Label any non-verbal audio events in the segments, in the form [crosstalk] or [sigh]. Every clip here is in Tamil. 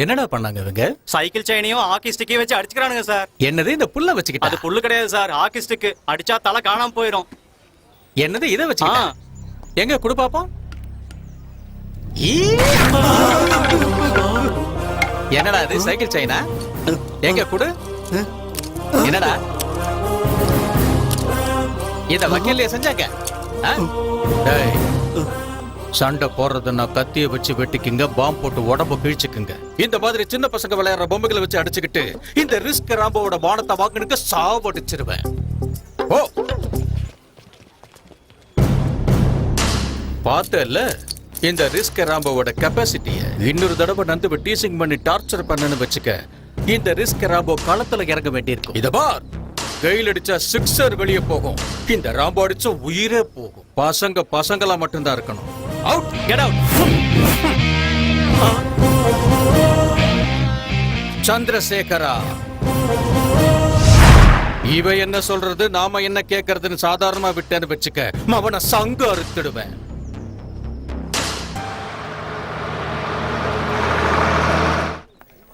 என்னடா பண்ணாங்க இவங்க? சைக்கிள் செயினையும் ஹாக்கி ஸ்டிக்கையும் வச்சு அடிச்சுக்கிறானுங்க சார். என்னது இந்த புல்ல அது வச்சுக்கிட்டா புல்லு கிடையாது சார் ஹாக்கி அடிச்சா தலை காணாம போயிடும். என்னது இதை ஆ. எங்க குடு பாப்போம்! என்னடா இது சைக்கிள் செயினா? எங்க குடு. என்னடா? இத வக்கீலையே செஞ்சாங்க. சண்டை போடுறதுன்னா கத்திய வச்சு வெட்டிக்குங்க பாம்பு போட்டு உடம்ப கிழிச்சுக்குங்க. இந்த மாதிரி சின்ன பசங்க விளையாடுற பொம்மைகளை வச்சு அடிச்சுக்கிட்டு இந்த ரிஸ்க் ராம்போவோட மானத்தை வாங்கினுக்கு சாவடிச்சிருவேன். ஓ! பார்த்தல இந்த ரிஸ்க் ராம்போவோட கெப்பாசிட்டிய இன்னொரு தடவை நந்து டீசிங் பண்ணி டார்ச்சர் பண்ணனு வச்சுக்க இந்த ரிஸ்க் ராம்போ களத்துல இறங்க வேண்டியிருக்கும். இத பார்! கையில் அடிச்சா சிக்ஸர் வெளியே போகும். இந்த ராம்போ அடிச்சா உயிரே போகும். பசங்க பசங்களா மட்டும்தான் இருக்கணும். அவுட் கெட் அவுட் சந்திரசேகரா. இவ என்ன சொல்றது? நாம என்ன கேக்குறதுன்னு சாதாரணமா விட்டேன்னு வச்சுக்க அவனை சங்கு அறுத்துடுவேன்.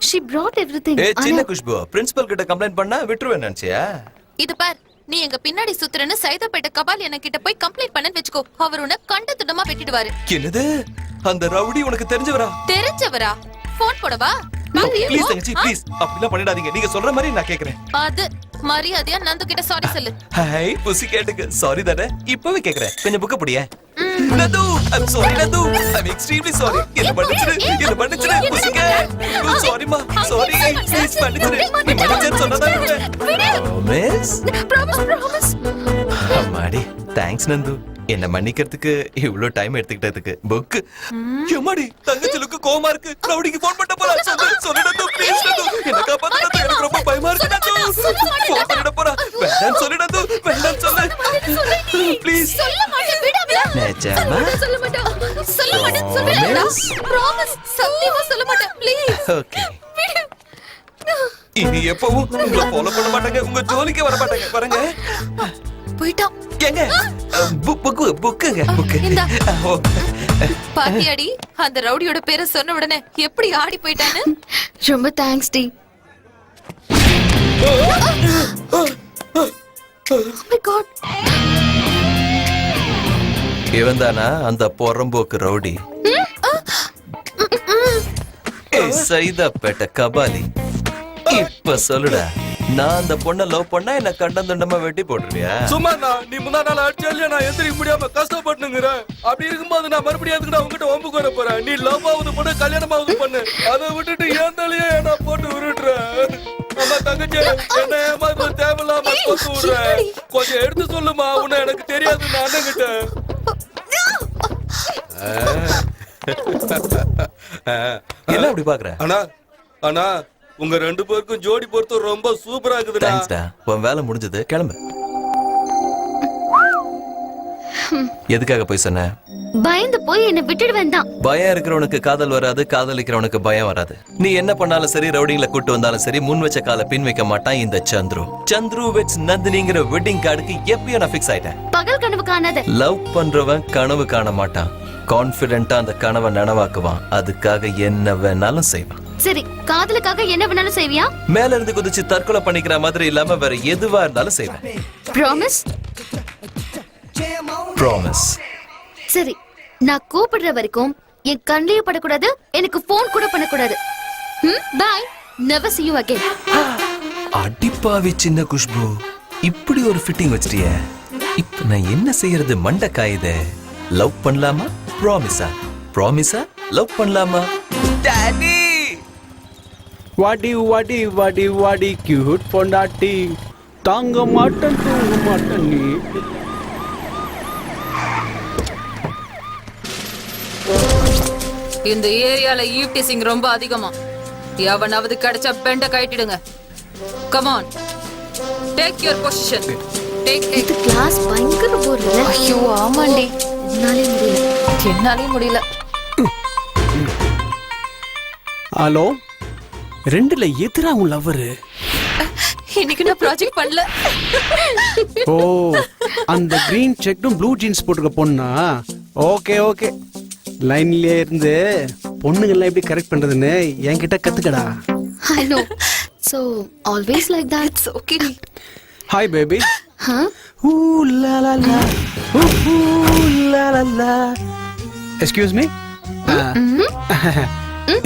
She brought everything. ஏ சின்ன குஷ்பு பிரின்சிபல் கிட்ட கம்ப்ளைண்ட் பண்ணா விட்டுருவேன் நினைச்சியா? இது பார் நீ எங்க பின்னாடி சுத்துறன்னு சைதாப்பேட்டை கபால் என்ன கிட்ட போய் கம்ப்ளைண்ட் பண்ணன்னு வெச்சுக்கோ. அவர் உன்னை கண்ட துண்டமா வெட்டிடுவாரு. என்னது? அந்த ரவுடி உனக்கு தெரிஞ்சவரா? தெரிஞ்சவரா? போன் போடவா? ப்ளீஸ் தங்கச்சி ப்ளீஸ் அப்படிலாம் பண்ணிடாதீங்க. நீங்க சொல்ற மாதிரி நான் கேக்குறேன். அது மரியாதையா நந்து கிட்ட சாரி சொல்லு. ஹாய் புசி கேட்டுக்கு. சாரி தானே? இப்பவே கேக்குறேன். கொஞ்சம் புக்க படிய. நது ஐம் சாரி நது ஐம் எக்ஸ்ட்ரீம்லி சாரி என்ன மன்னிச்சிரு என்ன மன்னிச்சிரு புசி கே சாரிமா சாரி ப்ளீஸ் மன்னிச்சிரு? நீ மன்னிச்சிரு சொன்னதா மிஸ் ப்ராமிஸ் ப்ராமிஸ் அம்மாடி தேங்க்ஸ் நந்து. என்ன மன்னிக்கிறதுக்கு இவ்ளோ டைம் எடுத்துக்கிட்டதுக்கு. புக் எம்மாடி தங்கச்சிலுக்கு கோமா இருக்கு. ரவுடிக்கு ஃபோன் பண்ண போறா. சொல்லு சொல்லு நந்து ப்ளீஸ் நந்து என்ன காப்பாத்து நந்து எனக்கு ரொம்ப பயமா இருக்கு நந்து ஃபோன் பண்ணிட போறா. வேண்டாம் சொல்லு நந்து வேண்டாம் சொல்லு. ப்ளீஸ் சொல்ல மாட்டேன் விடாம நிஜமா? சொல்ல மாட்டேன் சொல்ல மாட்டேன். சொல்ல Promise? ப்ராமிஸ் சத்தியமா சொல்ல மாட்டேன். ப்ளீஸ் ஓகே இனி எப்பவும் உங்களை ஃபாலோ பண்ண மாட்டாங்க. உங்க ஜோலிக்கு வர மாட்டாங்க. பாருங்க. போயிட்டான் புக்கு புக்குங்க புக்கு. பாத்தியாடி அந்த ரவுடியோட பேரை சொன்ன உடனே எப்படி ஆடி போயிட்டான்னு? ரொம்ப தேங்க்ஸ் டி. God. இவன் தானா அந்த பொறம்போக்கு ரவுடி? ஏய், சைதாப்பேட்டை கபாலி. இப்ப சொல்லுடா. நான் அந்த பொண்ணை லவ் பண்ணா என்ன கண்டம் துண்டமா வெட்டி போட்டுருவியா? சும்மா நான் நீ முந்தா நாள் அடிச்சா இல்லையா நான் எந்திரிக்க முடியாம கஷ்டப்பட்டுங்கிறேன் அப்படி இருக்கும்போது நான் மறுபடியும் அதுக்கு நான் உங்ககிட்ட ஒம்புக்கு வர போறேன் நீ லவ் ஆகுது பண்ணு கல்யாணம் ஆகுது பண்ணு. அதை விட்டுட்டு ஏன் தலையே நான் போட்டு உருட்டுற? அம்மா தங்கச்சி என்ன ஏமாத்த தேவையில்லாம கொத்து விடுற. கொஞ்சம் எடுத்து சொல்லுமா உன்னை எனக்கு தெரியாது நான் அண்ணன் என்ன அப்படி பாக்குற? அண்ணா அண்ணா உங்க ரெண்டு பேருக்கும் ஜோடி பொறுத்து ரொம்ப சூப்பரா இருக்குதுண்ணா தேங்க்ஸ்டா உன் வேலை முடிஞ்சது கிளம்பு. எதுக்காக போய் சொன்ன? பயந்து போய் என்ன விட்டுடுவேன் தான். பயம் இருக்கிறவனுக்கு காதல் வராது காதலிக்கிறவனுக்கு பயம் வராது. நீ என்ன பண்ணாலும் சரி ரவுடிங்களை கூட்டு வந்தாலும் சரி முன் வச்ச காலை பின் வைக்க மாட்டான் இந்த சந்துரு. சந்துரு வெட்ஸ் நந்தினிங்கிற வெட்டிங் கார்டுக்கு எப்பயும் நான் ஃபிக்ஸ் ஆயிட்டேன். பகல் கனவு காணாத. லவ் பண்றவன் கனவு காண மாட்டான். கான்பிடென்ட்டா அந்த கனவை நனவாக்குவான். அதுக்காக என்ன வேணாலும் செய்வான். சரி காதலுக்காக என்ன வேணாலும் செய்வியா? மேல இருந்து குதிச்சு தற்கொலை பண்ணிக்கிற மாதிரி இல்லாம வேற எதுவா இருந்தாலும் செய்வேன். ப்ராமிஸ் ப்ராமிஸ் சரி நான் கூப்பிடுற வரைக்கும் என் கண்ணிலேயே படக்கூடாது எனக்கு ஃபோன் கூட பண்ணக்கூடாது. Bye never see you again. அடிப்பாவி சின்ன குஷ்பு இப்படி ஒரு ஃபிட்டிங் வச்சிட்டிய. இப்ப நான் என்ன செய்யறது மண்ட காயுதே லவ் பண்ணலாமா? ப்ராமிஸா ப்ராமிஸா லவ் பண்ணலாமா? வாடி வாடி வாடி வாடி கியூட் பொண்டாட்டி. தாங்க மாட்டேன் தூங்க மாட்டேன் நீ. இந்த ஏரியால ஈவ்டீசிங் ரொம்ப அதிகமா. எவனாவது கிடைச்சா பெண்ட கட்டிடுங்க come on take your position take take இது கிளாஸ் பயங்கர போர் ஐயோ ஆமாண்டி. என்னாலே முடியல. என்னாலே முடியல. ஹலோ? ரெண்டுல எதிரா உன் லவ்வரு இன்னைக்கு நான் ப்ராஜெக்ட் பண்ணல. ஓ அந்த கிரீன் செக்கும் ப்ளூ ஜீன்ஸ் போட்டிருக்க பொண்ணா? ஓகே ஓகே லைன்லயே இருந்து பொண்ணுங்கள்லாம் எப்படி கரெக்ட் பண்றதுன்னு என்கிட்ட கத்துக்கடா. I know so always like that it's okay hi baby ஹ ஊ லா லா லா ஊ லா லா லா எக்ஸ்கியூஸ் மீ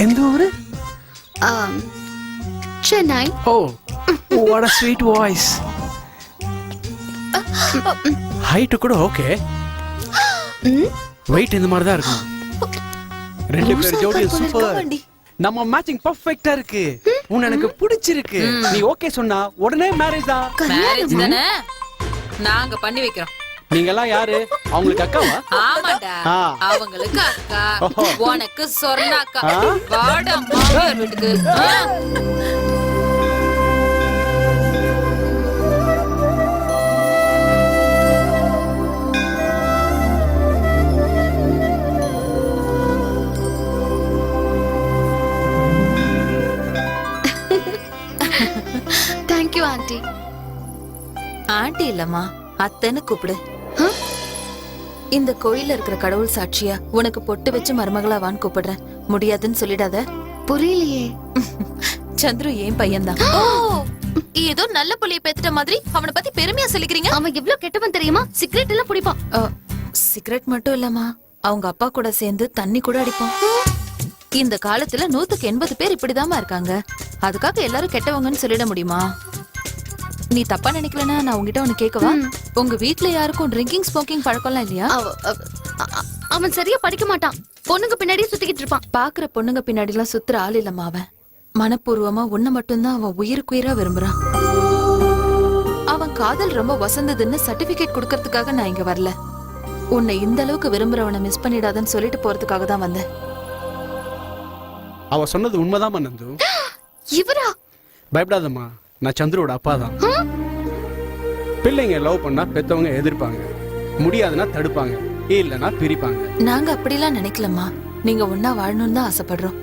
எந்த ஊரு? Chennai oh what a sweet voice height கூட ஓகே வெயிட் இந்த மாதிரி தான் இருக்கும் ரெண்டு பேர் ஜோடி சூப்பர் நம்ம மேட்சிங் பர்ஃபெக்ட்டா இருக்கு உன்னை எனக்கு பிடிச்சிருக்கு நீ ஓகே சொன்னா உடனே மேரேஜ் தான். மேரேஜ் தானே? நாங்க பண்ணி வைக்கிறோம். நீங்க எல்லாம் யாரு அவங்களுக்கு அக்காவா ஆமாடா. அவங்களுக்கு அக்கா. உனக்கு சொர்ண அக்கா ஆ? வாடா மாமியார் வீட்டுக்கு ஆ? தேங்க் யூ ஆண்டி ஆண்டி இல்லம்மா அத்தைன்னு கூப்பிடு? இந்த கோயில்ல இருக்கிற கடவுள் சாட்சியா உனக்கு பொட்டு வச்சு மருமகளாவான்னு கூப்பிடுறேன். முடியாதுன்னு சொல்லிடாத. புரியலையே. சந்துரு ஏன் பையன்தான்? ஓ! ஏதோ நல்ல புள்ளைய பெத்துட்ட மாதிரி அவனை பத்தி பெருமையா சொல்லிக்கிறீங்க? அவன் எவ்வளவு கெட்டவன் தெரியுமா? சிகரெட் எல்லாம் பிடிப்பான். சிகரெட் மட்டும் இல்லம்மா. அவங்க அப்பா கூட சேர்ந்து தண்ணி கூட அடிப்பான். இந்த காலத்துல நூத்துக்கு எண்பது பேர் இப்படிதாம்மா இருக்காங்க. அதுக்காக எல்லாரும் கெட்டவங்கன்னு சொல்லிட முடியுமா? நீ தப்பா நினைக்கலனா நான் உங்ககிட்ட ஒண்ணு கேட்கவா? உங்க வீட்ல யாருக்கும் ட்ரிங்கிங் ஸ்மோக்கிங் பழக்கம்லாம் இல்லையா? அவ- அவ- அ- அ- அவன் சரியா படிக்க மாட்டான். பொண்ணுங்க பின்னாடியே சுத்திக்கிட்டு இருப்பான். பாக்குற பொண்ணுங்க பின்னாடி எல்லாம் சுத்துற ஆள் இல்லம்மா அவன். மனப்பூர்வமா உன்னை மட்டும்தான் அவன் உயிருக்குயிரா விரும்புறான். அவன் காதல் ரொம்ப வசந்ததுன்னு சர்டிபிகேட் கொடுக்கறதுக்காக நான் இங்க வரல. உன்னை இந்த அளவுக்கு விரும்புறவனை மிஸ் பண்ணிடாதன்னு சொல்லிட்டு போறதுக்காக தான் வந்தேன். அவ சொன்னது உண்மைதான் நந்து. [gasps] இவரா? பயப்படாதம்மா. நான் சந்துருவோட அப்பா தான். பிள்ளைங்க லவ் பண்ணா பெத்தவங்க எதிர்ப்பாங்க. முடியாதுன்னா தடுப்பாங்க. இல்லைன்னா பிரிப்பாங்க. நாங்க அப்படிலாம் நினைக்கலம்மா. நீங்க ஒன்னா வாழணும்னு தான் ஆசைப்படுறோம்.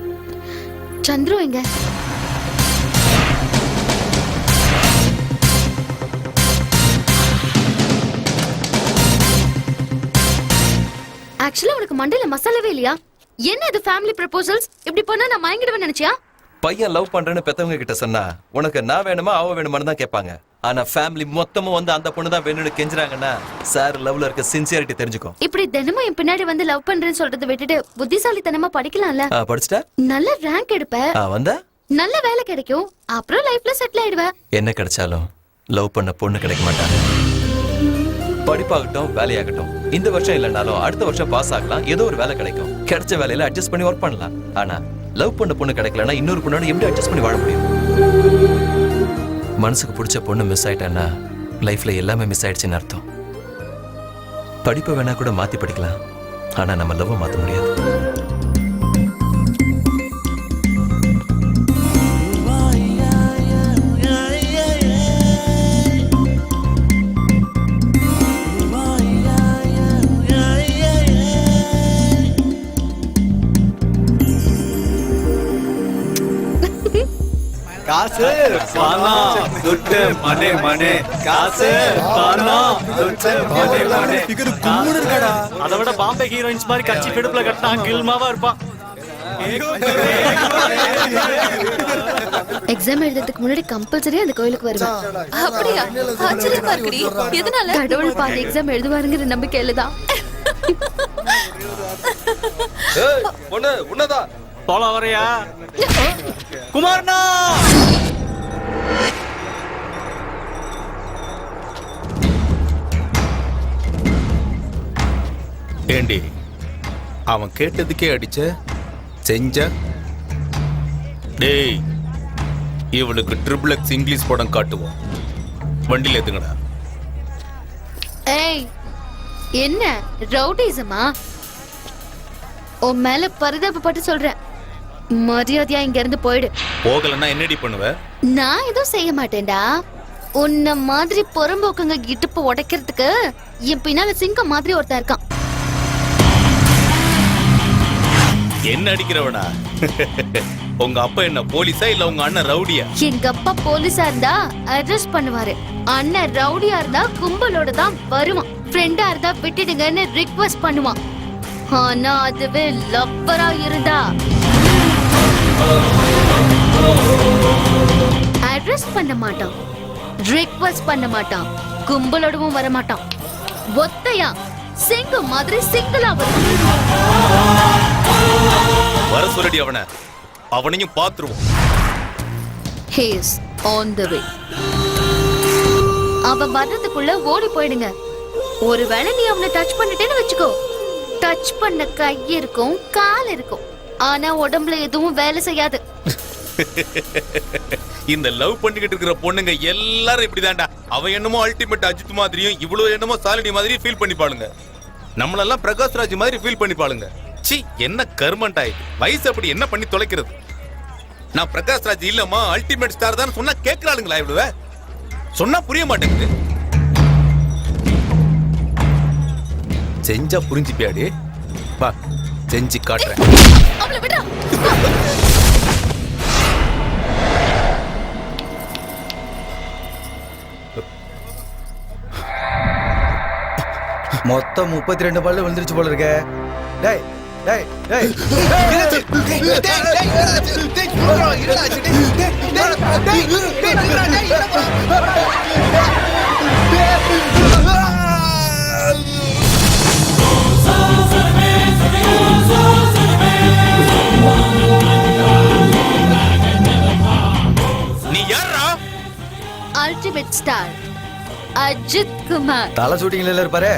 சந்துரு எங்க? ஆக்சுவலா உனக்கு மண்டையில மசாலாவே இல்லையா? என்ன இது ஃபேமிலி ப்ரப்போசல்ஸ் இப்படி பண்ணா நான் மயங்கிடுவேன் நினைச்சியா? பையன் லவ் பண்றேன்னு பெத்தவங்க கிட்ட சொன்னா உனக்கு நான் வேணுமா அவ வேணுமான்னு தான் கேட்பாங்க. ஆனா ஃபேமிலி மொத்தமும் வந்து அந்த பொண்ணு தான் வேணும்னு கெஞ்சுறாங்கன்னா சார் லவ்ல இருக்க சின்சியாரிட்டி தெரிஞ்சுக்கோ இப்படி தினமும் என் பின்னாடி வந்து லவ் பண்றேன்னு சொல்றதை விட்டுட்டு புத்திசாலித்தனமா படிக்கலாம்ல? ஆ, படிச்சிட்டா? நல்ல ரேங்க் எடுப்ப. ஆ, வந்தா? நல்ல வேலை கிடைக்கும். அப்புறம் லைஃப்ல செட்டில் ஆயிடுவ. என்ன கிடைச்சாலும் லவ் பண்ண பொண்ணு கிடைக்க மாட்டாங்க. படிப்பாகட்டும் வேலையாகட்டும். இந்த வருஷம் இல்லைனாலும் அடுத்த வருஷம் பாஸ் ஆகலாம். ஏதோ ஒரு வேலை கிடைக்கும். கிடைச்ச வேலையில அட்ஜஸ்ட் பண்ணி ஒர்க் பண்ணலாம். ஆனா லவ் பண்ண பொண்ணு கிடைக்கலனா இன்னொரு பொண்ணோட எப்படி அட்ஜஸ்ட் பண்ணி வாழ முடியும்? மனசுக்கு பிடிச்ச பொண்ணு மிஸ் ஆயிட்டான்னா லைஃப்ல எல்லாமே மிஸ் ஆயிடுச்சுன்னு அர்த்தம். படிப்பை வேணா கூட மாத்தி படிக்கலாம். ஆனா நம்ம லவ் மாத்த முடியாது. காசு பணம். துட்டு மணி மணி. காசு பணம். துட்டு மணி மணி. அதை விட பாம்பே ஹீரோயின்ஸ் மாதிரி கட்சி பிடுப்புல கட்டினா கில்மாவா இருப்பான். எக்ஸாம் எழுதுறதுக்கு முன்னாடி கம்பல்சரி அந்த கோயிலுக்கு வருவேன். அப்படியா? ஆச்சரியமா இருக்குடி. எதனால? கடவுள் பாதி எக்ஸாம் எழுதுவாருங்கிற நம்பிக்கையில தான் ஏய் பொண்ணு உன்னதான். போலாம் வரையா? குமார்னா ஏண்டி அவன் கேட்டதுக்கே அடிச்ச? செஞ்ச? டேய் இவளுக்கு ட்ரிபிள் எக்ஸ் இங்கிலீஷ் படம் காட்டுவோம். வண்டியில எத்துங்கடா ஏய் என்ன? ரவுடிசமா? உன் மேல பரிதாபப்பட்டு சொல்றேன். மரியாதையா இங்க இருந்து போயிடு. போகலன்னா என்னடி பண்ணுவ? நான் எதுவும் செய்ய மாட்டேன்டா. உன்ன மாதிரி புறம்போக்குங்க இடுப்பு உடைக்கிறதுக்கு என் பின்னால சிங்கம் மாதிரி ஒருத்தன் இருக்கான். என்ன அடிக்கிறவனா? உங்க அப்பா என்ன போலீஸா இல்ல உங்க அண்ணன் ரவுடியா? எங்க அப்பா போலீஸா இருந்தா அரெஸ்ட் பண்ணுவாரு. அண்ணன் ரவுடியா இருந்தா கும்பலோட தான் வருவான். ஃப்ரெண்டா இருந்தா விட்டுடுங்கன்னு ரிக்வெஸ்ட் பண்ணுவான். ஆனா அதுவே லப்பரா இருந்தா. அட்ரஸ் பண்ண மாட்டான். ரிக்வெஸ்ட் பண்ண மாட்டான். கும்பலோடவும் வர மாட்டான். ஒத்தையா? சிங்கம் மாதிரி சிங்கிளா வரும். வர சொல்லடி அவனை. அவனையும் பாத்துருவோம் ஹேஸ் ஆன் த வே அவன் வர்றதுக்குள்ள ஓடி போயிடுங்க. ஒருவேளை நீ அவனை டச் பண்ணிட்டேன்னு வச்சுக்கோ. டச் பண்ண கை இருக்கும் கால் இருக்கும். ஆனா உடம்புல எதுவும் வேலை செய்யாது. [laughs] இந்த லவ் பண்ணிக்கிட்டு இருக்கிற பொண்ணுங்க எல்லாரும் இப்படிதான்டா. அவ என்னமோ அல்டிமேட் அஜித் மாதிரியும் இவ்வளவு என்னமோ சாலினி மாதிரியும் ஃபீல் பண்ணிப்பாளுங்க. நம்மளெல்லாம் பிரகாஷ் ராஜ் மாதிரி ஃபீல் பண்ணிப்பாளுங்க. சி என்ன கர்மண்டா இது? வயசு அப்படி என்ன பண்ணி தொலைக்கிறது? நான் பிரகாஷ் ராஜ் இல்லம்மா அல்டிமேட் ஸ்டார் தான் சொன்னா கேக்குறாளுங்களா இவ்வளவு? சொன்னா புரிய மாட்டேங்குது. செஞ்சா புரிஞ்சுப்பியாடி வா செஞ்சு காட்டுறேன். அவளை விடா. மொத்தம் முப்பத்தி ரெண்டு பல்லு விழுந்துருச்சு போல இருக்க. டேய் டேய் டேய். நீ அல்டிமேட் ஸ்டார் அஜித் குமார் தலை ஷூட்டிங்ல இருப்பாரு.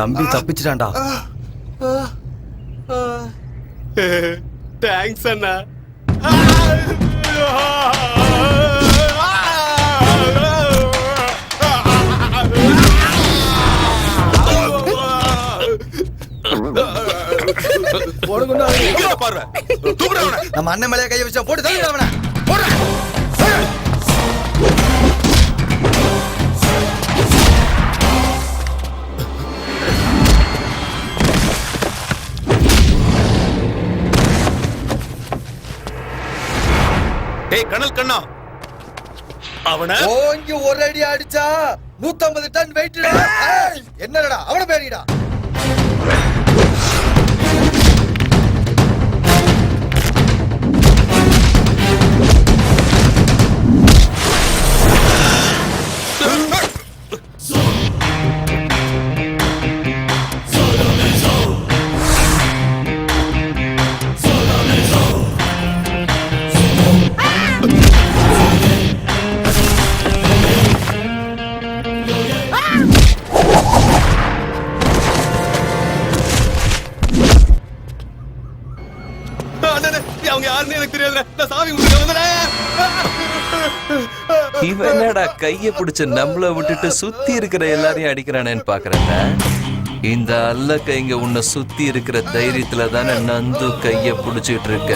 தம்பி தப்பிச்சிட்டான்டா. தேங்க்ஸ் அண்ணா. தூக்குடா அவனை. நம்ம அண்ணன் மேலே கைய வச்சா போட்டு தள்ளி அவனை. போடுறா டேய் கனல் கண்ணா. அவன? ஓங்கி ஒரு அடி அடிச்சா 150 டன் வெயிட் என்னடா? அவன பேரிடா. கைய பிடிச்ச நம்மள விட்டுட்டு சுத்தி இருக்கிற எல்லாரையும் அடிக்கிறானேன்னு பாக்குறேன் இந்த அல்ல கைங்க உன்னை சுத்தி இருக்கிற தைரியத்துல தானே நந்து கைய பிடிச்சிட்டு இருக்க.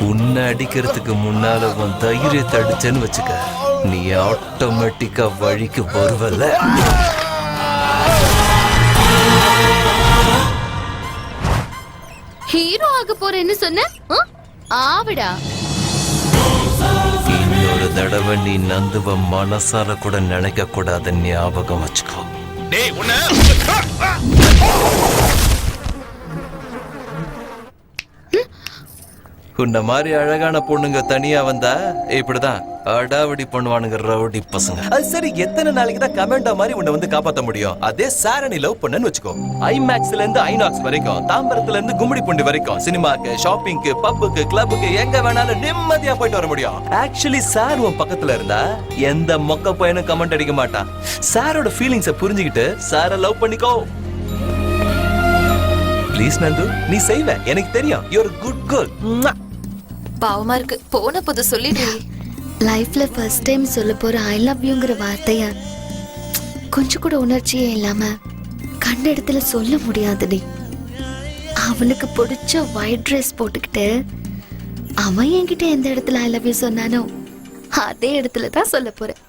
உன்னை அடிக்கிறதுக்கு முன்னால உன் தைரியத்தை அடிச்சேன்னு வச்சுக்க. நீ ஆட்டோமேட்டிக்கா வழிக்கு வருவல. ஹீரோ ஆக போறேன்னு சொன்ன? ஆ? ஆவிடா இன்னொரு தடவை நீ நந்துவ மனசால கூட நினைக்க கூடாத ஞாபகம் வச்சுக்கோ. உன்ன மாதிரி அழகான பொண்ணுங்க தனியா வந்தா இப்படிதான். அடாவடி பண்ணுவானுங்க ரவுடி பசங்க. அது சரி எத்தனை நாளைக்கு தான் கமெண்டா மாதிரி உன்னை வந்து காப்பாத்த முடியும்? அதே சார நீ லவ் பண்ணன்னு வச்சுக்கோ. ஐமேக்ஸ்ல இருந்து ஐநாக்ஸ் வரைக்கும் தாம்பரத்துல இருந்து கும்மிடி பூண்டி வரைக்கும் சினிமாக்கு ஷாப்பிங்க்கு பப்புக்கு கிளப்புக்கு எங்க வேணாலும் நிம்மதியா போயிட்டு வர முடியும். ஆக்சுவலி சார் உன் பக்கத்துல இருந்தா எந்த மொக்க பையனும் கமெண்ட் அடிக்க மாட்டான். சாரோட ஃபீலிங்ஸ புரிஞ்சுக்கிட்டு சார லவ் பண்ணிக்கோ. ப்ளீஸ் நந்து நீ செய்வ. எனக்கு தெரியும். யூர் குட் கேர்ள் பாவமா இருக்கு. போன போது சொல்லிடு லைஃப்பில் ஃபர்ஸ்ட் டைம் சொல்ல போகிற ஐ லவ் யூங்கிற வார்த்தையை கொஞ்சம் கூட உணர்ச்சியே இல்லாமல் கண்ட இடத்துல சொல்ல முடியாதுடி அவனுக்கு பிடிச்ச ஒயிட் ட்ரெஸ் போட்டுக்கிட்டு அவன் என்கிட்ட எந்த இடத்துல ஐ லவ் யூ சொன்னானோ அதே இடத்துல தான் சொல்ல போகிறேன்